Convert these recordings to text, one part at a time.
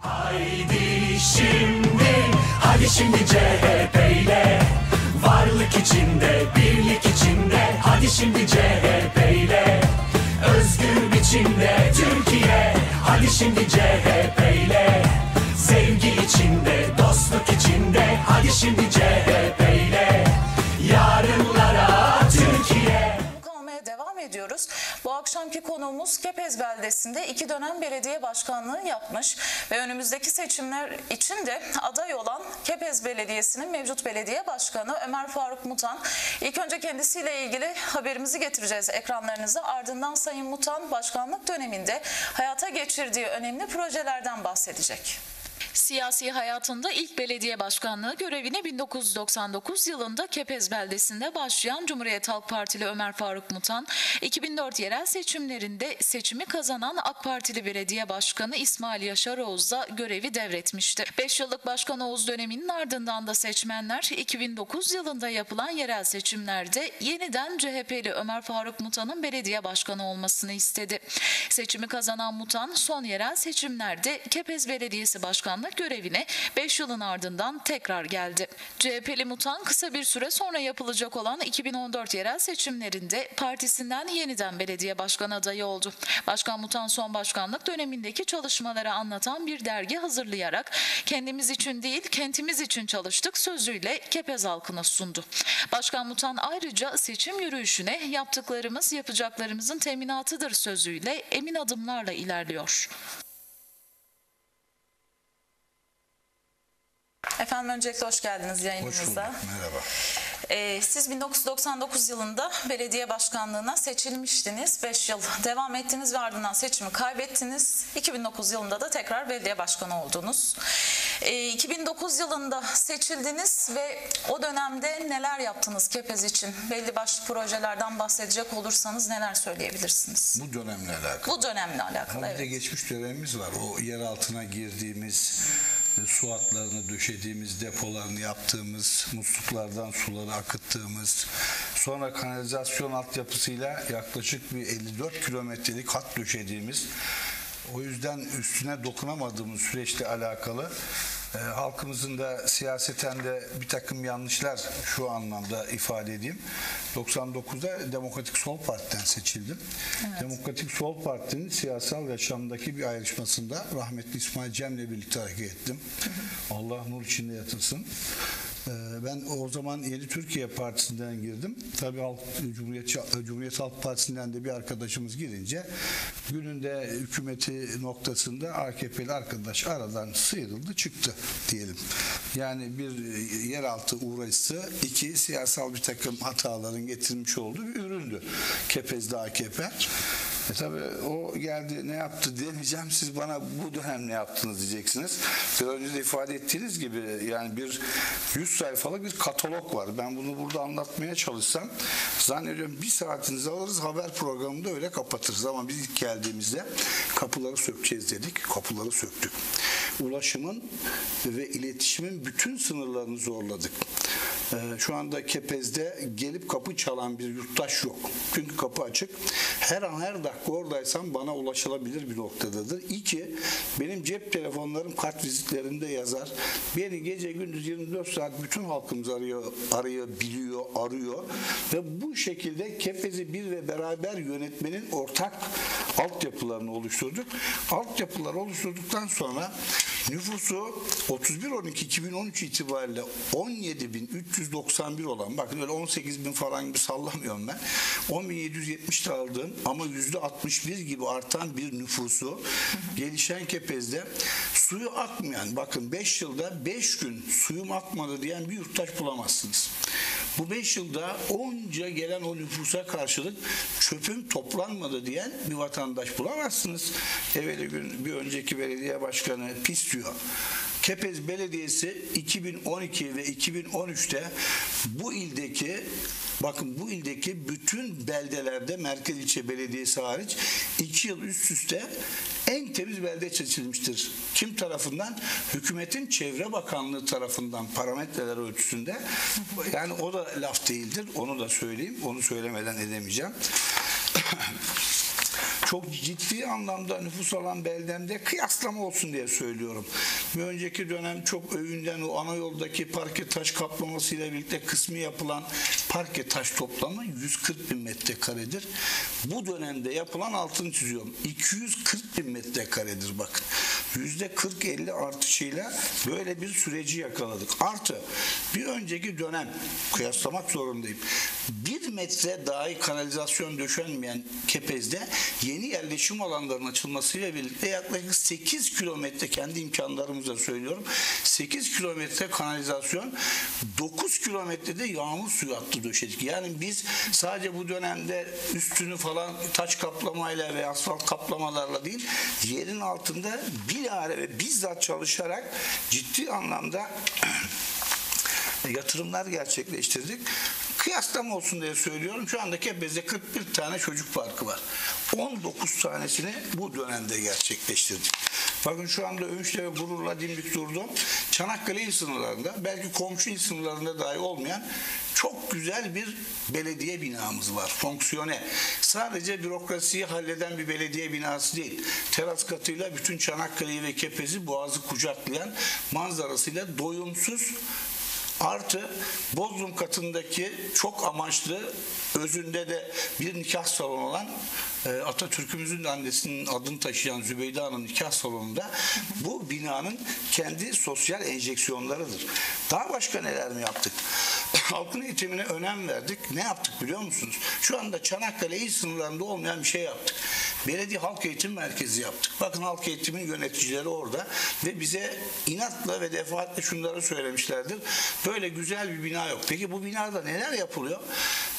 Haydi şimdi, hadi şimdi CHP ile. Varlık içinde, birlik içinde. Hadi şimdi CHP ile. Özgür biçimde Türkiye. Hadi şimdi CHP ile. Sevgi içinde, dostluk içinde. Hadi şimdi CHP konuğumuz Kepez beldesinde iki dönem belediye başkanlığı yapmış ve önümüzdeki seçimler için de aday olan Kepez Belediyesi'nin mevcut belediye başkanı Ömer Faruk Mutan. İlk önce kendisiyle ilgili haberimizi getireceğiz ekranlarınıza. Ardından Sayın Mutan başkanlık döneminde hayata geçirdiği önemli projelerden bahsedecek. Siyasi hayatında ilk belediye başkanlığı görevine 1999 yılında Kepez beldesinde başlayan Cumhuriyet Halk Partili Ömer Faruk Mutan, 2004 yerel seçimlerinde seçimi kazanan AK Partili Belediye Başkanı İsmail Yaşar Oğuz'a görevi devretmişti. 5 yıllık Başkan Oğuz döneminin ardından da seçmenler 2009 yılında yapılan yerel seçimlerde yeniden CHP'li Ömer Faruk Mutan'ın belediye başkanı olmasını istedi. Seçimi kazanan Mutan son yerel seçimlerde Kepez Belediyesi Başkanlık görevine 5 yılın ardından tekrar geldi. CHP'li Mutan kısa bir süre sonra yapılacak olan 2014 yerel seçimlerinde partisinden yeniden belediye başkan adayı oldu. Başkan Mutan son başkanlık dönemindeki çalışmaları anlatan bir dergi hazırlayarak kendimiz için değil kentimiz için çalıştık sözüyle Kepez halkına sundu. Başkan Mutan ayrıca seçim yürüyüşüne yaptıklarımız yapacaklarımızın teminatıdır sözüyle emin adımlarla ilerliyor. Efendim öncelikle hoş geldiniz Hoş yayınımıza. bulduk. Merhaba. Ee, siz 1999 yılında belediye başkanlığına seçilmiştiniz. 5 yıl devam ettiniz ve ardından seçimi kaybettiniz. 2009 yılında da tekrar belediye başkanı oldunuz. Ee, 2009 yılında seçildiniz ve o dönemde neler yaptınız Kepez için? Belli başlı projelerden bahsedecek olursanız neler söyleyebilirsiniz? Bu dönemle alakalı. Bu dönemle alakalı Ama bir de evet. geçmiş dönemimiz var. O yer altına girdiğimiz, su hatlarını döşediğimiz, depolarını yaptığımız, musluklardan suları akıttığımız, sonra kanalizasyon altyapısıyla yaklaşık bir 54 kilometrelik hat döşediğimiz, o yüzden üstüne dokunamadığımız süreçle alakalı e, halkımızın da siyaseten de bir takım yanlışlar şu anlamda ifade edeyim. 99'da Demokratik Sol Parti'den seçildim. Demokratik Sol Parti'nin siyasal yaşamdaki bir ayrışmasında rahmetli İsmail Cem'le birlikte hareket ettim. Allah nur içinde yatırsın. Ee, Ben o zaman Yeni Türkiye Partisi'nden girdim. Tabii Halk, Cumhuriyet, Cumhuriyet Halk Partisi'nden de bir arkadaşımız girince gününde hükümeti noktasında AKP'li arkadaş aradan sıyrıldı çıktı diyelim. Yani bir yeraltı uğraşısı, iki siyasal bir takım hataların getirmiş olduğu bir üründü. Kepez'de AKP. E tabii o geldi ne yaptı demeyeceğim siz bana bu dönem ne yaptınız diyeceksiniz. Biraz önce de ifade ettiğiniz gibi yani bir 100 sayfalık bir katalog var. Ben bunu burada anlatmaya çalışsam zannediyorum bir saatinizi alırız haber programında öyle kapatırız. Ama biz ilk geldiğimizde kapıları sökeceğiz dedik. Kapıları söktük. Ulaşımın ve iletişimin bütün sınırlarını zorladık. Ee, Şu anda Kepez'de gelip kapı çalan bir yurttaş yok. Çünkü kapı açık. Her an her dakika oradaysam bana ulaşılabilir bir noktadadır. İki, benim cep telefonlarım kart vizitlerinde yazar. Beni gece gündüz 24 saat bütün halkımız arıyor, arayabiliyor, arıyor. Ve bu şekilde Kepez'i bir ve beraber yönetmenin ortak altyapılarını oluşturduk. Altyapılar oluşturduktan sonra nüfusu 31-12-2013 itibariyle 17.391 olan bakın öyle 18 bin falan gibi sallamıyorum ben 10.770 aldığım ama %61 gibi artan bir nüfusu gelişen Kepez'de suyu akmayan bakın 5 yılda 5 gün suyum akmadı diyen bir yurttaş bulamazsınız. Bu 5 yılda onca gelen o nüfusa karşılık çöpüm toplanmadı diyen bir vatandaş bulamazsınız. Evveli gün bir önceki belediye başkanı pis diyor. Kepez Belediyesi 2012 ve 2013'te bu ildeki bakın bu ildeki bütün beldelerde merkez ilçe belediyesi hariç 2 yıl üst üste en temiz belde seçilmiştir. Kim tarafından? Hükümetin Çevre Bakanlığı tarafından parametreler ölçüsünde. Yani o da laf değildir. Onu da söyleyeyim. Onu söylemeden edemeyeceğim. Çok ciddi anlamda nüfus alan beldemde kıyaslama olsun diye söylüyorum. Bir önceki dönem çok övünden o ana yoldaki parke taş kaplamasıyla birlikte kısmi yapılan parke taş toplamı 140 bin metrekaredir. Bu dönemde yapılan altını çiziyorum. 240 bin metrekaredir bakın. Yüzde 40-50 artışıyla böyle bir süreci yakaladık. Artı bir önceki dönem kıyaslamak zorundayım. Bir metre dahi kanalizasyon döşenmeyen Kepez'de yeni yerleşim alanlarının açılmasıyla birlikte yaklaşık 8 kilometre kendi imkanlarımızla söylüyorum. 8 kilometre kanalizasyon 9 kilometrede yağmur suyu attı döşedik. Yani biz sadece bu dönemde üstünü falan taş kaplamayla ve asfalt kaplamalarla değil yerin altında bilahare ve bizzat çalışarak ciddi anlamda yatırımlar gerçekleştirdik. Kıyaslama olsun diye söylüyorum. Şu anda Kepez'de 41 tane çocuk parkı var. 19 tanesini bu dönemde gerçekleştirdik. Bakın şu anda övünçle ve gururla dimdik durdum. Çanakkale il sınırlarında belki komşu il sınırlarında dahi olmayan çok güzel bir belediye binamız var. Fonksiyone. Sadece bürokrasiyi halleden bir belediye binası değil. Teras katıyla bütün Çanakkale'yi ve Kepez'i boğazı kucaklayan manzarasıyla doyumsuz Artı Bodrum katındaki çok amaçlı özünde de bir nikah salonu olan e, Atatürk'ümüzün annesinin adını taşıyan Zübeyde Hanım nikah salonunda bu binanın kendi sosyal enjeksiyonlarıdır. Daha başka neler mi yaptık? Halkın eğitimine önem verdik. Ne yaptık biliyor musunuz? Şu anda Çanakkale il sınırlarında olmayan bir şey yaptık. Belediye Halk Eğitim Merkezi yaptık. Bakın halk eğitimin yöneticileri orada ve bize inatla ve defaatle şunları söylemişlerdir. Böyle güzel bir bina yok. Peki bu binada neler yapılıyor?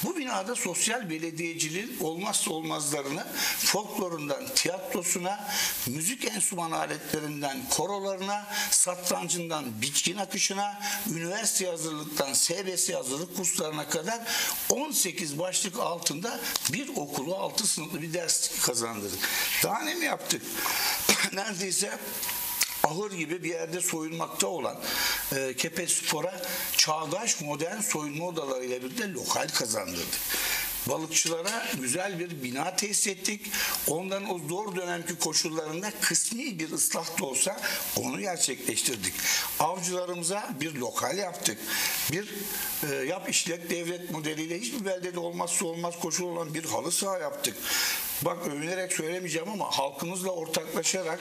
Bu binada sosyal belediyeciliğin olmazsa olmazlarını folklorundan tiyatrosuna, müzik enstrüman aletlerinden korolarına, satrancından bitkin akışına, üniversite hazırlıktan SBS hazırlık kurslarına kadar 18 başlık altında bir okulu 6 sınıflı bir ders kazandırdık. Daha ne mi yaptık? Neredeyse ahır gibi bir yerde soyunmakta olan e, Spor'a çağdaş modern soyunma odalarıyla birlikte lokal kazandırdık. Balıkçılara güzel bir bina tesis ettik. Onların o zor dönemki koşullarında kısmi bir ıslah da olsa onu gerçekleştirdik. Avcılarımıza bir lokal yaptık. Bir e, yap işlet devlet modeliyle hiçbir beldede olmazsa olmaz koşul olan bir halı saha yaptık. Bak övünerek söylemeyeceğim ama halkımızla ortaklaşarak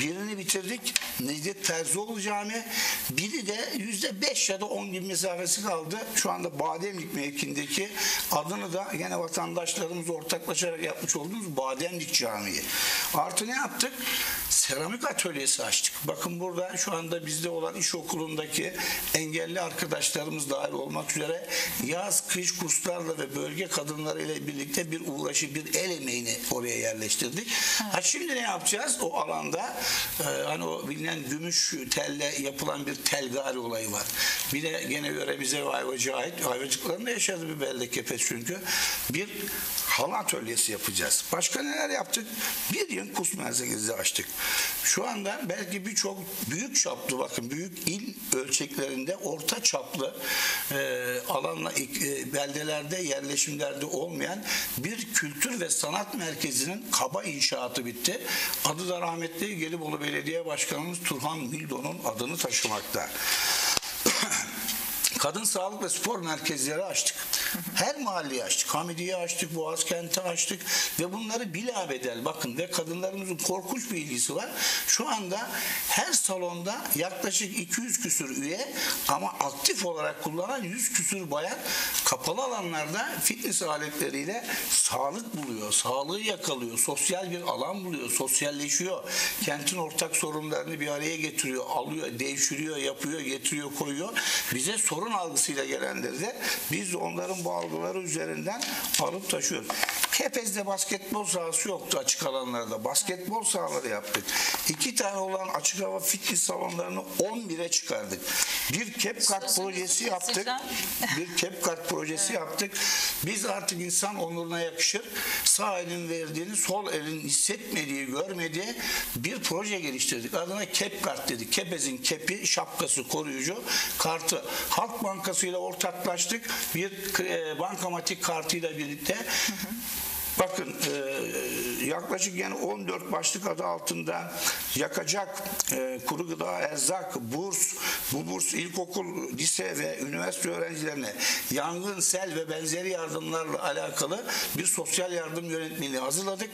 birini bitirdik. Necdet Terzioğlu Cami. Biri de yüzde beş ya da on gibi mesafesi kaldı. Şu anda Bademlik mevkindeki adını da yine vatandaşlarımız ortaklaşarak yapmış olduğumuz Bademlik Camii. Artı ne yaptık? Seramik atölyesi açtık. Bakın burada şu anda bizde olan iş okulundaki engelli arkadaşlarımız dahil olmak üzere yaz kış kurslarla ve bölge kadınları ile birlikte bir uğraşı, bir el emeğini oraya yerleştirdik. Ha şimdi ne yapacağız? O alanda e, hani o bilinen gümüş telle yapılan bir telgari olayı var. Bir de gene yöremize ve Ayvacık'a ait Ayvacıklarında yaşadığı bir belde Kepez çünkü. Bir halı atölyesi yapacağız. Başka neler yaptık? Bir yıl kurs merkezi açtık. Şu anda belki birçok büyük çaplı bakın büyük il ölçeklerinde orta çaplı e, alanla e, beldelerde yerleşimlerde olmayan bir kültür ve sanat merkezinin kaba inşaatı bitti. Adı da rahmetli Gelibolu Belediye Başkanımız Turhan Mildo'nun adını taşımakta. Kadın sağlık ve spor merkezleri açtık. Her mahalleyi açtık. Hamidiye açtık, Boğaz kenti açtık ve bunları bilabedel bakın ve kadınlarımızın korkunç bir ilgisi var. Şu anda her salonda yaklaşık 200 küsür üye ama aktif olarak kullanan 100 küsür bayan kapalı alanlarda fitness aletleriyle sağlık buluyor, sağlığı yakalıyor, sosyal bir alan buluyor, sosyalleşiyor. Kentin ortak sorunlarını bir araya getiriyor, alıyor, devşiriyor, yapıyor, getiriyor, koyuyor. Bize sorun algısıyla gelenleri de biz de onların bu algıları üzerinden alıp taşıyoruz. Kepez'de basketbol sahası yoktu açık alanlarda. Basketbol sahaları yaptık. İki tane olan açık hava fitness salonlarını 11'e çıkardık. Bir CapCut Sözünüzü projesi yaptık. Bir CapCut projesi yaptık. Biz artık insan onuruna yakışır. Sağ elin verdiğini sol elin hissetmediği, görmediği bir proje geliştirdik. Adına CapCut dedik. Kepez'in kepi, şapkası, koruyucu kartı. Halk Bankası ile ortaklaştık. Bir e, bankamatik kartıyla birlikte Bakın e, yaklaşık yani 14 başlık adı altında yakacak e, kuru gıda, erzak, burs, bu burs ilkokul, lise ve üniversite öğrencilerine yangın, sel ve benzeri yardımlarla alakalı bir sosyal yardım yönetmeliği hazırladık.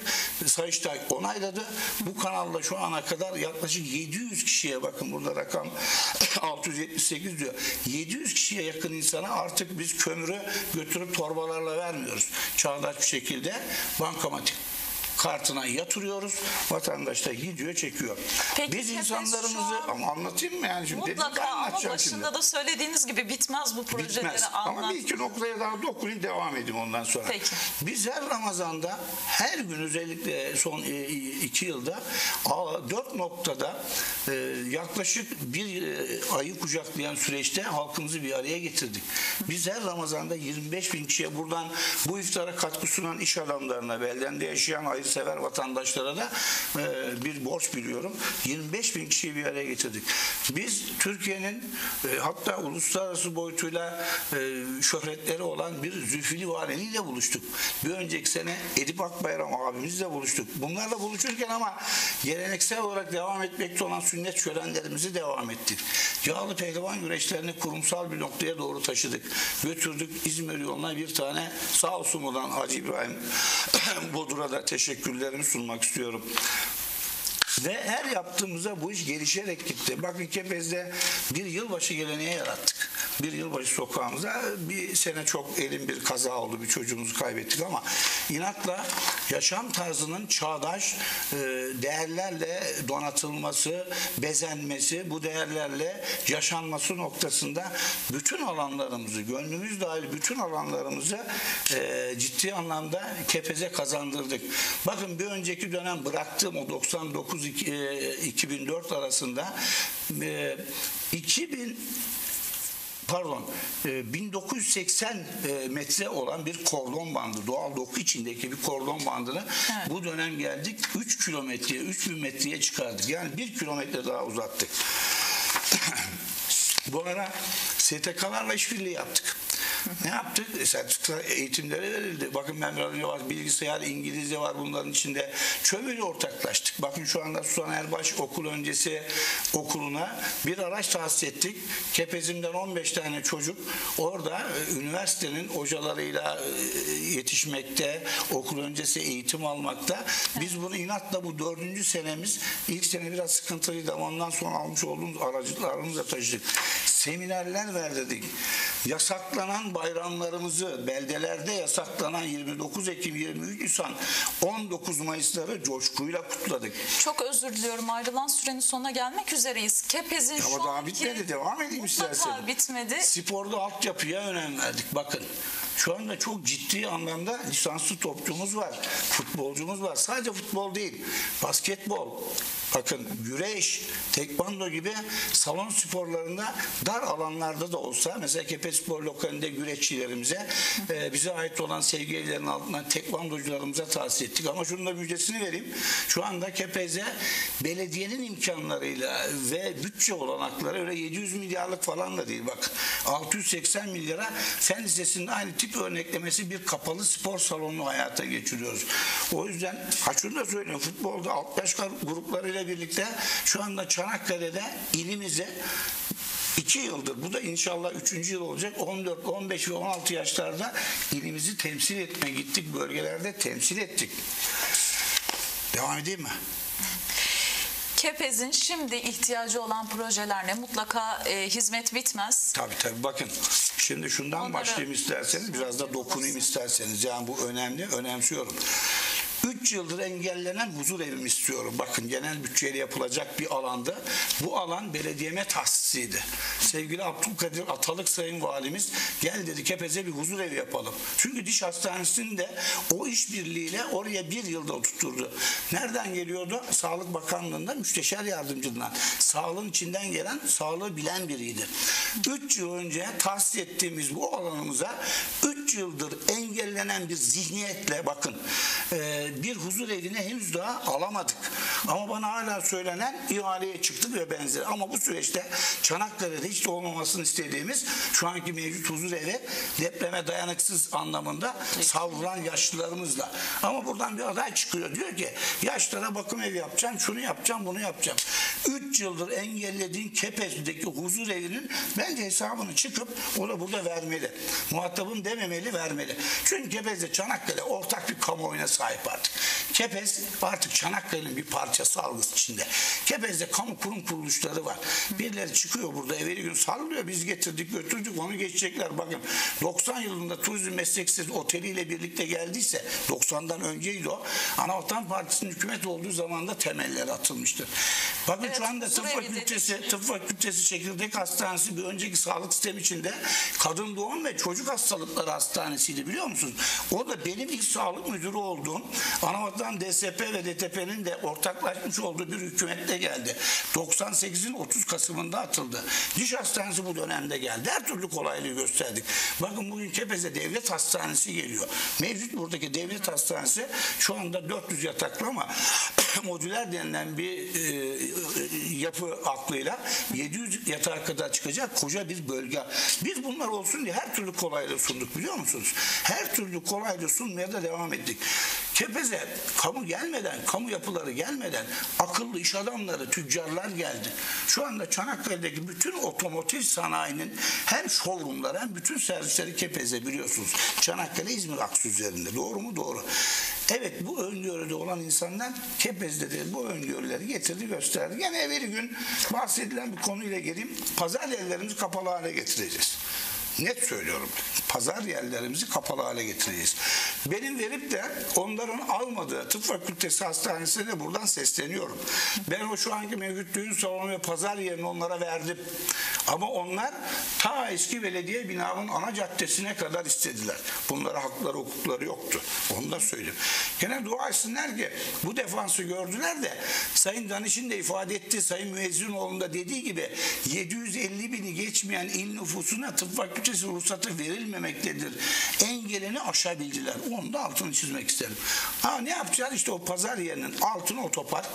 Sayıştay onayladı. Bu kanalla şu ana kadar yaklaşık 700 kişiye bakın burada rakam 678 diyor. 700 kişiye yakın insana artık biz kömürü götürüp torbalarla vermiyoruz. Çağdaş bir şekilde bankamatik kartına yatırıyoruz. Vatandaş da gidiyor çekiyor. Peki Biz insanlarımızı an- ama anlatayım mı yani şimdi dedim, Mutlaka ben ama başında şimdi. da söylediğiniz gibi bitmez bu projeleri Bitmez. anlat. Ama bir iki noktaya daha dokunayım devam edeyim ondan sonra. Peki. Biz her Ramazan'da her gün özellikle son e, iki yılda dört noktada e, yaklaşık bir e, ayı kucaklayan süreçte halkımızı bir araya getirdik. Biz her Ramazan'da 25 bin kişiye buradan bu iftara katkı sunan iş adamlarına, beldende yaşayan hayırsever vatandaşlara da e, bir borç biliyorum. 25 bin kişiyi bir araya getirdik. Biz Türkiye'nin e, hatta uluslararası boyutuyla e, şöhretleri olan bir Zülfü Livaneli ile buluştuk. Bir önceki sene Edip Akbayram abimizle buluştuk. Bunlarla buluşurken ama geleneksel olarak devam etmekte olan sünnet şölenlerimizi devam ettik. Yağlı pehlivan güreşlerini kurumsal bir noktaya doğru taşıdık. Götürdük İzmir yoluna bir tane sağ olsun buradan Hacı İbrahim Bodur'a da teşekkürlerimi sunmak istiyorum. Ve her yaptığımızda bu iş gelişerek gitti. Bakın Kepez'de bir yılbaşı geleneği yarattık. Bir yılbaşı sokağımıza bir sene çok elin bir kaza oldu. Bir çocuğumuzu kaybettik ama inatla yaşam tarzının çağdaş e, değerlerle donatılması, bezenmesi, bu değerlerle yaşanması noktasında bütün alanlarımızı, gönlümüz dahil bütün alanlarımızı e, ciddi anlamda Kepez'e kazandırdık. Bakın bir önceki dönem bıraktığım o 99 2004 arasında e, 2000 pardon e, 1980 e, metre olan bir kordon bandı doğal doku içindeki bir kordon bandını Evet. bu dönem geldik 3 kilometreye 3000 metreye çıkardık yani 1 kilometre daha uzattık bu ara STK'larla işbirliği yaptık. Ne yaptık? E, Sertifika eğitimleri verildi. Bakın önce var bilgisayar, İngilizce var bunların içinde. Çömüyle ortaklaştık. Bakın şu anda Susan Erbaş okul öncesi okuluna bir araç tahsis ettik. Kepezim'den 15 tane çocuk orada e, üniversitenin hocalarıyla e, yetişmekte, okul öncesi eğitim almakta. Biz bunu inatla bu dördüncü senemiz ilk sene biraz sıkıntılıydı ama ondan sonra almış olduğumuz aracılarımızla taşıdık. Seminerler verdik. Yasaklanan bayramlarımızı beldelerde yasaklanan 29 Ekim 23 Nisan 19 Mayıs'ları coşkuyla kutladık. Çok özür diliyorum ayrılan sürenin sonuna gelmek üzereyiz. Kepez'in Ama şu daha anki- bitmedi. Devam edeyim Mutlaka istersen. bitmedi. Sporda altyapıya önem verdik. Bakın şu anda çok ciddi anlamda lisanslı topçumuz var. Futbolcumuz var. Sadece futbol değil. Basketbol, bakın güreş, tekvando gibi salon sporlarında dar alanlarda da olsa mesela Kepe Spor lokalinde güreşçilerimize e, bize ait olan sevgililerin altından tekvandocularımıza tahsis ettik. Ama şunun da müjdesini vereyim. Şu anda Kepez'e belediyenin imkanlarıyla ve bütçe olanakları öyle 700 milyarlık falan da değil bak. 680 milyara Fen Lisesi'nde aynı tip örneklemesi bir kapalı spor salonu hayata geçiriyoruz. O yüzden ha şunu da söyleyeyim futbolda alt yaş gruplarıyla birlikte şu anda Çanakkale'de ilimize 2 yıldır bu da inşallah 3. yıl olacak 14, 15 ve 16 yaşlarda ilimizi temsil etme gittik bölgelerde temsil ettik. Devam edeyim mi? Kepez'in şimdi ihtiyacı olan projeler ne? Mutlaka e, hizmet bitmez. Tabii tabii bakın. Şimdi şundan Onları- başlayayım isterseniz biraz da dokunayım isterseniz. Yani bu önemli, önemsiyorum. 3 yıldır engellenen huzur evim istiyorum. Bakın genel bütçeyle yapılacak bir alanda. Bu alan belediyeme tahsisiydi. Sevgili Abdülkadir Atalık Sayın Valimiz gel dedi Kepez'e bir huzur evi yapalım. Çünkü diş hastanesinde o işbirliğiyle oraya bir yılda oturtturdu. Nereden geliyordu? Sağlık Bakanlığı'ndan müsteşar yardımcından. Sağlığın içinden gelen sağlığı bilen biriydi. 3 yıl önce tahsis ettiğimiz bu alanımıza 3 yıldır engellenen bir zihniyetle bakın bir huzur evine henüz daha alamadık. Ama bana hala söylenen ihaleye çıktık ve benzeri. Ama bu süreçte Çanakkale'de hiç de olmamasını istediğimiz şu anki mevcut huzur evi depreme dayanıksız anlamında savrulan yaşlılarımızla. Ama buradan bir aday çıkıyor. Diyor ki yaşlara bakım evi yapacağım, şunu yapacağım, bunu yapacağım. 3 yıldır engellediğin Kepez'deki huzur evinin bence hesabını çıkıp o da burada vermeli. Muhatabım dememeli vermeli. Çünkü Kepez'de Çanakkale ortak bir kamuoyuna sahip artık. Kepez artık Çanakkale'nin bir parçası algısı içinde. Kepez'de kamu kurum kuruluşları var. Birileri çıkıyor burada evveli gün sallıyor. Biz getirdik götürdük onu geçecekler. Bakın 90 yılında turizm mesleksiz oteliyle birlikte geldiyse 90'dan önceydi o. Anavatan Partisi'nin hükümet olduğu zaman da temelleri atılmıştır. Bakın Evet, şu anda tıp fakültesi, dedik. tıp fakültesi çekirdek hastanesi bir önceki sağlık sistemi içinde kadın doğum ve çocuk hastalıkları hastanesiydi biliyor musunuz? O da benim ilk sağlık müdürü olduğum Anavatan DSP ve DTP'nin de ortaklaşmış olduğu bir hükümetle geldi. 98'in 30 Kasım'ında atıldı. Diş hastanesi bu dönemde geldi. Her türlü kolaylığı gösterdik. Bakın bugün Kepez'de devlet hastanesi geliyor. Mevcut buradaki devlet hastanesi şu anda 400 yataklı ama modüler denilen bir e, yapı aklıyla 700 yatağa kadar çıkacak koca bir bölge. Biz bunlar olsun diye her türlü kolaylığı sunduk biliyor musunuz? Her türlü kolaylığı sunmaya da devam ettik. Kepez'e kamu gelmeden, kamu yapıları gelmeden akıllı iş adamları, tüccarlar geldi. Şu anda Çanakkale'deki bütün otomotiv sanayinin hem showroomları hem bütün servisleri Kepez'e biliyorsunuz. Çanakkale İzmir aksı üzerinde. Doğru mu? Doğru. Evet bu öngörüde olan insanlar Kepez'de de bu öngörüleri getirdi gösterdi. Gene evveli gün bahsedilen bir konuyla geleyim. Pazar yerlerimizi kapalı hale getireceğiz. Net söylüyorum. Pazar yerlerimizi kapalı hale getireceğiz. Benim verip de onların almadığı tıp fakültesi hastanesine de buradan sesleniyorum. Ben o şu anki mevcut düğün salonu ve pazar yerini onlara verdim. Ama onlar ta eski belediye binanın ana caddesine kadar istediler. Bunlara hakları hukukları yoktu. Onu da söyleyeyim. Gene dua etsinler ki bu defansı gördüler de Sayın Danış'ın da ifade etti. Sayın Müezzinoğlu'nun da dediği gibi 750 bini geçmeyen il nüfusuna tıp fakültesi ruhsatı verilmemektedir. Engelini aşabildiler. Onu da altını çizmek isterim. Ha ne yapacağız? İşte o pazar yerinin altına otopark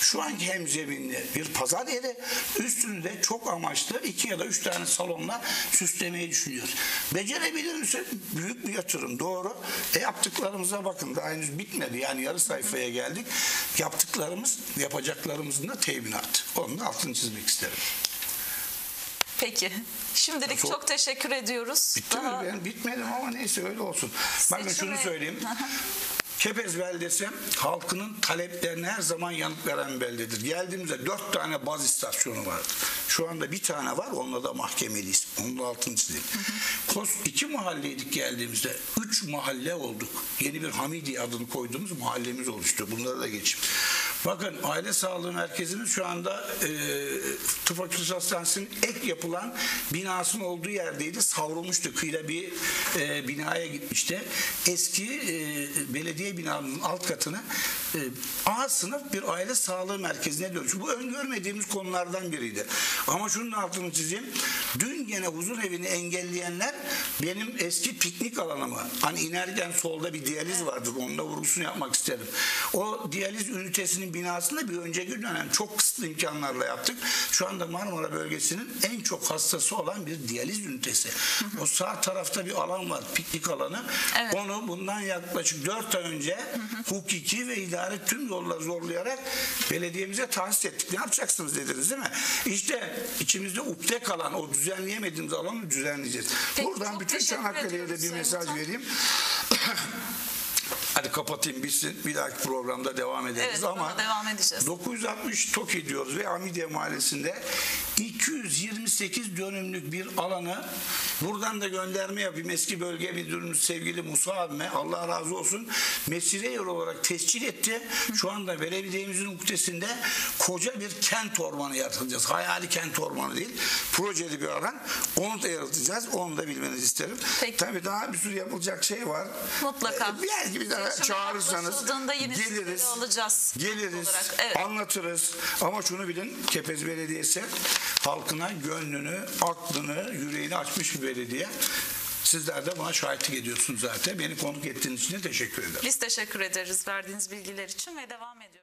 şu anki hemzeminli bir pazar yeri üstünü de çok amaçlı iki ya da üç tane salonla süslemeyi düşünüyoruz. Becerebilir misin? Büyük bir yatırım. Doğru. E yaptıklarımıza bakın. Daha henüz bitmedi. Yani yarı sayfaya geldik. Yaptıklarımız, yapacaklarımızın da teminatı. Onun da altını çizmek isterim. Peki. Şimdilik Çok- çok teşekkür ediyoruz. Bitti Daha- mi? Ben bitmedim ama neyse öyle olsun. Bakın şunu söyleyeyim. Kepez beldesi halkının taleplerine her zaman yanıt veren beldedir. Geldiğimizde dört tane baz istasyonu vardı. Şu anda bir tane var onunla da mahkemeliyiz. Onun da altını çizeyim. Kos iki mahalleydik geldiğimizde. Üç mahalle olduk. Yeni bir Hamidi adını koyduğumuz mahallemiz oluştu. Bunları da geçeyim. Bakın aile sağlığı merkezimiz şu anda e, tıp fakültesi hastanesinin ek yapılan binasının olduğu yerdeydi. Savrulmuştu. Kıyıda bir e, binaya gitmişti. Eski e, belediye binanın alt katını e, A sınıf bir aile sağlığı merkezine dönüştü. Bu öngörmediğimiz konulardan biriydi. Ama şunun altını çizeyim. Dün gene huzur evini engelleyenler benim eski piknik alanımı. Hani inerken solda bir diyaliz vardır. Onun da vurgusunu yapmak isterim. O diyaliz ünitesinin binasında bir önceki dönem çok kısıtlı imkanlarla yaptık. Şu anda Marmara bölgesinin en çok hastası olan bir diyaliz ünitesi. O sağ tarafta bir alan var. Piknik alanı. Evet. Onu bundan yaklaşık 4 ay önce hukuki ve idare tüm yolları zorlayarak belediyemize tahsis ettik. Ne yapacaksınız dediniz değil mi? İşte içimizde ukde kalan o düzenleyemediğimiz alanı düzenleyeceğiz. Peki, Buradan bütün Çanakkale'ye de bir mesaj vereyim. Hadi kapatayım bitsin. Bir dahaki programda devam ederiz Evet, ama devam edeceğiz. 960 TOKİ diyoruz ve Amidiye Mahallesi'nde 228 dönümlük bir alanı buradan da gönderme yapayım. Eski bölge müdürümüz sevgili Musa abime Allah razı olsun mesire yer olarak tescil etti. Şu anda belediyemizin muhtesinde koca bir kent ormanı yaratacağız. Hayali kent ormanı değil. Projeli bir alan. Onu da yaratacağız. Onu da bilmenizi isterim. Peki. Tabii daha bir sürü yapılacak şey var. Mutlaka. Ee, Belki bir daha çağırırsanız geliriz. alacağız. Geliriz. Olarak, evet. Anlatırız. Ama şunu bilin Kepez Belediyesi halkına gönlünü, aklını, yüreğini açmış bir belediye. Sizler de buna şahitlik ediyorsunuz zaten. Beni konuk ettiğiniz için teşekkür ederim. Biz teşekkür ederiz verdiğiniz bilgiler için ve devam ediyoruz.